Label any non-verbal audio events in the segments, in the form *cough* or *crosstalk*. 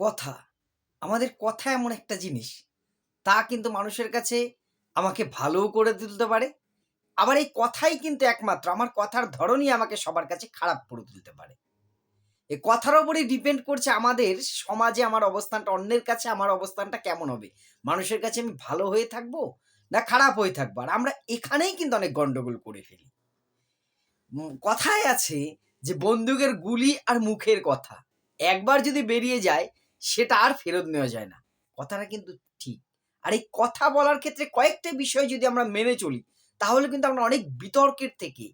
কথা। আমাদের কথা এমন একটা জিনিস, তা কিন্তু মানুষের কাছে আমাকে ভালোও করে তুলতে পারে। আবার এই কথাই কিন্তু একমাত্র, আমার কথার ধরনই আমাকে সবার কাছে খারাপ করে তুলতে পারে। এ কথার ওপরেই ডিপেন্ড করছে আমাদের সমাজে আমার অবস্থানটা, অন্যের কাছে আমার অবস্থানটা কেমন হবে? মানুষের কাছে আমি ভালো হয়ে থাকব না খারাপ হয়ে থাকব? আর আমরা এখানেই কিন্তু অনেক গন্ডগোল করে ফেলি। কথায় আছে যে বন্দুকের গুলি আর মুখের কথা। একবার যদি বেরিয়ে যায় সেটা আর ফেরত নেওয়া যায় না। কথাটা কিন্তু ঠিক। আর এই কথা বলার ক্ষেত্রে কয়েকটা বিষয় যদি আমরা মেনে চলি, তাহলে কিন্তু আমরা অনেক বিতর্কের থেকে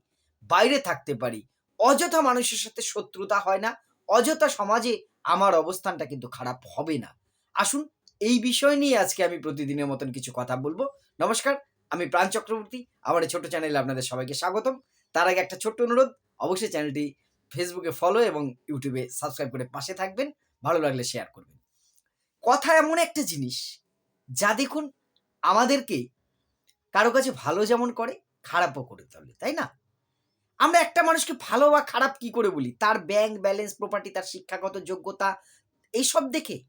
বাইরে থাকতে পারি। অযথা মানুষের সাথে শত্রুতা হয় না, অযথা সমাজে আমার অবস্থানটা কিন্তু খারাপ হবে না। আসুন, এই বিষয় নিয়ে আজকে আমি প্রতিদিনের মতন কিছু কথা বলব। নমস্কার, আমি প্রাণ চক্রবর্তী। আমার এই ছোট চ্যানেলে আপনাদের সবাইকে স্বাগতম। তার আগে একটা ছোট্ট অনুরোধ, অবশ্যই চ্যানেলটি ফেসবুকে ফলো এবং ইউটিউবে সাবস্ক্রাইব করে পাশে থাকবেন। ভালো লাগলে শেয়ার করবেন। কথা এমন একটা জিনিস, যা দেখুন আমাদেরকে কারও কাছে ভালো যেমন করে, খারাপও করে তোলে, তাই না? আমরা একটা মানুষকে ভালো বা খারাপ কি করে বলি? তার ব্যাংক ব্যালেন্স প্রপার্টি তার শিক্ষাগত যোগ্যতা, এইসব দেখে।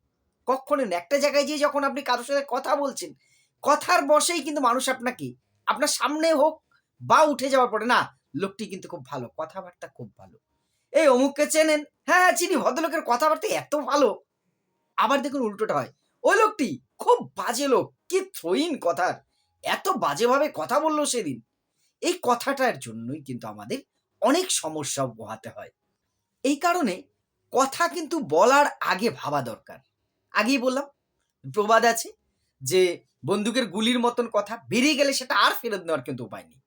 কখনো একটা জায়গায় গিয়ে যখন আপনি কারোর সাথে কথা বলছেন, কথার বসেই কিন্তু মানুষ আপনাকে, আপনার সামনে হোক বা উঠে যাওয়ার পরে, না, লোকটি কিন্তু খুব ভালো, কথাবার্তা খুব ভালো। এই অমুককে চেনেন? হ্যাঁ হ্যাঁ, চিনি ভদ্রলোকের কথাবার্তা এত ভালো। আবার দেখুন উল্টোটা হয়। ওই লোকটি খুব বাজে লোক কি থ্রোইন কথার। এত বাজেভাবে কথা বলল সেদিন। এই কথাটার জন্যই কিন্তু আমাদের অনেক সমস্যা পোহাতে হয়। এই কারণে কথা কিন্তু বলার আগে ভাবা দরকার। আগেই বললাম প্রবাদ আছে যে বন্দুকের গুলির মতন কথা বেরিয়ে গেলে সেটা আর ফেরত নেওয়ার কিন্তু উপায় নেই।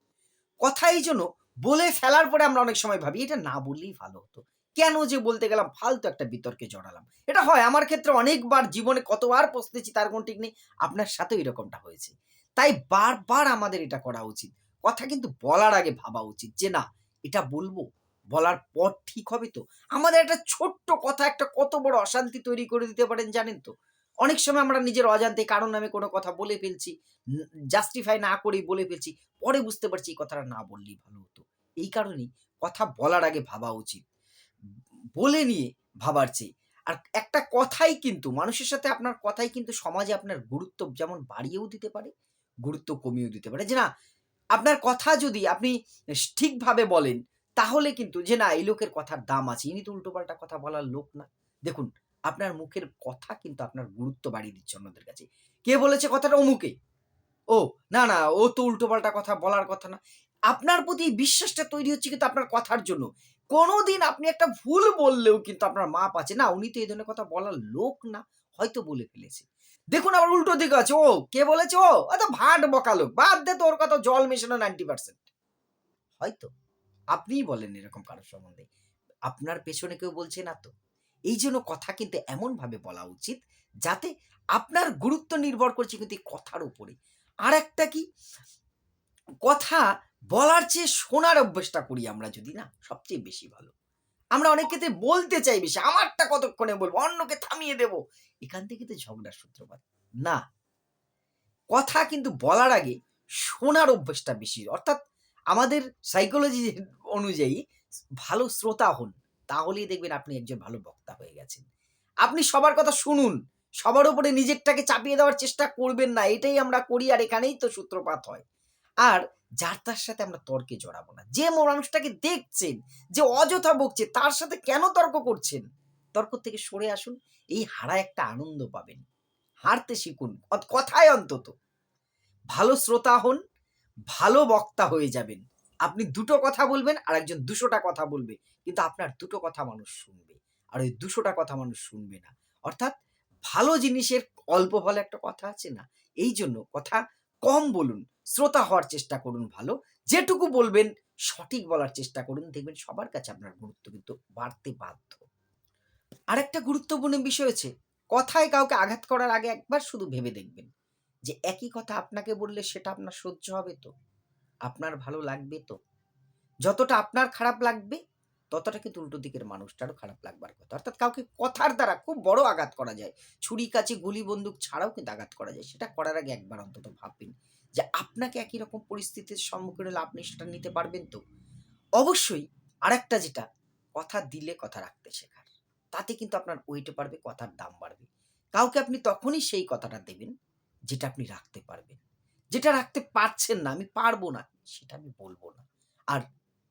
কথা এই জন্য বলে ফেলার পরে আমরা অনেক সময় ভাবি, এটা না বললেই ভালো হতো। কেন যে বলতে গেলাম, ফালতু একটা বিতর্কে জড়ালাম। এটা হয়, আমার ক্ষেত্রে অনেকবার জীবনে কতবার পস্তেছি তার কোন ঠিক নেই, আপনার সাথেও এরকমটা হয়েছে। তাই বারবার আমাদের এটা করা উচিত। কথা কিন্তু বলার আগে ভাবা উচিত যে না, এটা বলব, বলার পর ঠিক হবে তো। আমাদের একটা ছোট্ট কথা, একটা কত বড় অশান্তি তৈরি করে দিতে পারেন জানেন তো? অনেক সময় আমরা নিজের অজান্তে কারণ নামে কোনো কথা বলে ফেলছি জাস্টিফাই না করেই বলে ফেলছি, পরে বুঝতে পারছি এই কথাটা না বললেই ভালো হতো। এই কারণেই কথা বলার আগে ভাবা উচিত। বলে নিয়ে ভাবার চেয়ে। আর একটা কথাই কিন্তু, মানুষের সাথে আপনার কথাই কিন্তু সমাজে আপনার গুরুত্ব যেমন বাড়িয়েও দিতে পারে, গুরুত্ব কমিয়েও দিতে পারে। যে না, আপনার কথা যদি আপনি ঠিকভাবে বলেন, তাহলে কিন্তু যে না, এই লোকের কথার দাম আছে। ইনি তো উল্টোপাল্টা কথা বলার লোক না। দেখুন, আপনার মুখের কথা কিন্তু আপনার গুরুত্ব বাড়িয়ে দিচ্ছে অন্যদের কাছে। কে বলেছে কথাটা? অমুকে। ও, না না, ও তো উল্টোপাল্টা কথা বলার কথা না। আপনার প্রতি বিশ্বাসটা তৈরি হচ্ছে কিন্তু আপনার কথার জন্য। কোনোদিন আপনি একটা ভুল বললেও কিন্তু আপনার মাপ আছে। না, উনি তো এই ধরনের কথা বলার লোক না, হয়তো বলে ফেলেছে। দেখুন আবার উল্টো দিকে আছে, ও, কে বলেছে, ও এত ভাট বকা লোক, বাদ দে তোর কথা, জল মেশানো নাইনটি পার্সেন্ট হয়তো, আপনিই বলেন এরকম কারোর সম্বন্ধে। আপনার পেছনে কেউ বলছে না তো। এই জন্য কথা কিন্তু এমন ভাবে বলা উচিত, যাতে আপনার গুরুত্ব নির্ভর করছে কিন্তু এই কথার উপরে। আর একটা কি? কথা বলার চেয়ে শোনার অভ্যেসটা করি আমরা যদি, না? সবচেয়ে বেশি ভালো। আমরা অনেক ক্ষেত্রে বলতে চাই বেশি, আমারটা কতক্ষণে বলব, অন্যকে থামিয়ে দেব। এখান থেকে তো ঝগড়ার সূত্রপাত। না। কথা কিন্তু বলার আগে শোনার অভ্যেসটা বেশি। অর্থাৎ আমাদের সাইকোলজি *laughs* অনুযায়ী ভালো শ্রোতা হন, তাহলেই দেখবেন আপনি একজন ভালো বক্তা হয়ে গেছেন। আপনি সবার কথা শুনুন, সবার উপরে নিজেরটাকে চাপিয়ে দেওয়ার চেষ্টা করবেন না, এটাই আমরা করি আর এখানেই তো সূত্রপাত হয়। আর যার তার সাথে আমরা তর্কে জড়াবো না। যে মানুষটাকে দেখছেন, যে অযথা বকছে তার সাথে কেন তর্ক করছেন? তর্ক থেকে সরে আসুন, এই হারা একটা আনন্দ পাবেন। হারতে শিখুন কথায় অন্তত। ভালো শ্রোতা হন, ভালো বক্তা হয়ে যাবেন। আপনি দুটো কথা বলবেন আর একজন দুশোটা কথা বলবে, কিন্তু আপনার দুটো কথা মানুষ শুনবে, আর ওই দুশোটা কথা মানুষ শুনবে না। অর্থাৎ ভালো জিনিসের অল্প ফলে একটা কথা আছে না? এই জন্য কথা কম বলুন শ্রোতা হওয়ার চেষ্টা করুন ভালো। যেটুকু বলবেন, সঠিক বলার চেষ্টা করুন। দেখবেন সবার কাছে আপনার গুরুত্ব কিন্তু বাড়তে বাধ্য। আরেকটা গুরুত্বপূর্ণ বিষয় হচ্ছে, কথায় কাউকে আঘাত করার আগে একবার শুধু ভেবে দেখবেন যে একই কথা আপনাকে বললে সেটা আপনার সহ্য হবে তো? আপনার ভালো লাগবে তো? যতটা আপনার খারাপ লাগবে ততটা কিন্তু উল্টো দিকের মানুষটারও খারাপ লাগবার কথা। অর্থাৎ কাউকে কথার দ্বারা খুব বড় আঘাত করা যায়। ছুরি কাছে গুলি, বন্দুক ছাড়াও কিন্তু আঘাত করা যায়। সেটা করার আগে একবার অন্তত ভাববেন যে আপনাকে একই রকম পরিস্থিতির সম্মুখীন হলে আপনি সেটা নিতে পারবেন তো? অবশ্যই আরেকটা যেটা, কথা দিলে কথা রাখতে শেখার। তাতে কিন্তু আপনার ওয়েটে বাড়বে, কথার দাম বাড়বে। কাউকে আপনি তখনই সেই কথাটা দেবেন যেটা আপনি রাখতে পারবেন। যেটা রাখতে পারছেন না, আমি পারব না, সেটা আমি বলব না। আর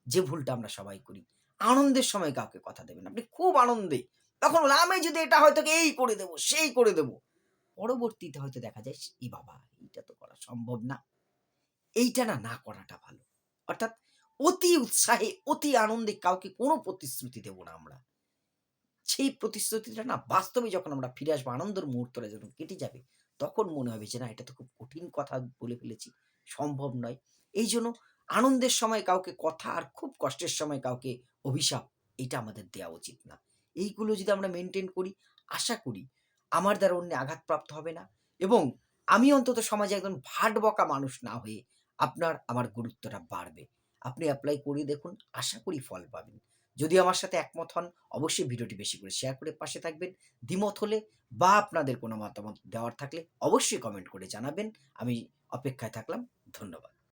যে ভুলটা আমরা সবাই করি আনন্দের সময় কাউকে কথা দেবেন। আপনি খুব আনন্দে। তখন বলে, আমি যদি এটা হয়তো এই করে দেবো সেই করে দেবো। পরবর্তীতে হয়তো দেখা যায় এই বাবা এইটা তো করা সম্ভব না। এইটা না না করাটা ভালো। অর্থাৎ অতি উৎসাহে অতি আনন্দে কাউকে কোনো প্রতিশ্রুতি দেব না আমরা। সেই প্রতিশ্রুতিটা না বাস্তবে যখন আমরা ফিরে আসব আনন্দের মুহূর্তটা যখন কেটে যাবে তখন মনে হবে যে না এটা তো খুব কঠিন কথা বলে ফেলেছি। সম্ভব নয়। এই জন্য আনন্দের সময় কাউকে কথা আর খুব কষ্টের সময় কাউকে অভিশাপ, এটা আমাদের দেওয়া উচিত না। এইগুলো যদি আমরা মেনটেন করি, আশা করি আমার দ্বারা অন্য আঘাতপ্রাপ্ত হবে না এবং আমি অন্তত সমাজে একজন ভাট বকা মানুষ না হয়ে আপনার, আমার গুরুত্বটা বাড়বে। আপনি অ্যাপ্লাই করে দেখুন, আশা করি ফল পাবেন। যদি আমার সাথে একমত হন, অবশ্যই ভিডিওটি বেশি করে শেয়ার করে পাশে থাকবেন। দ্বিমত হলে বা আপনাদের কোনো মতামত দেওয়ার থাকলে অবশ্যই কমেন্ট করে জানাবেন। আমি অপেক্ষায় থাকলাম, ধন্যবাদ।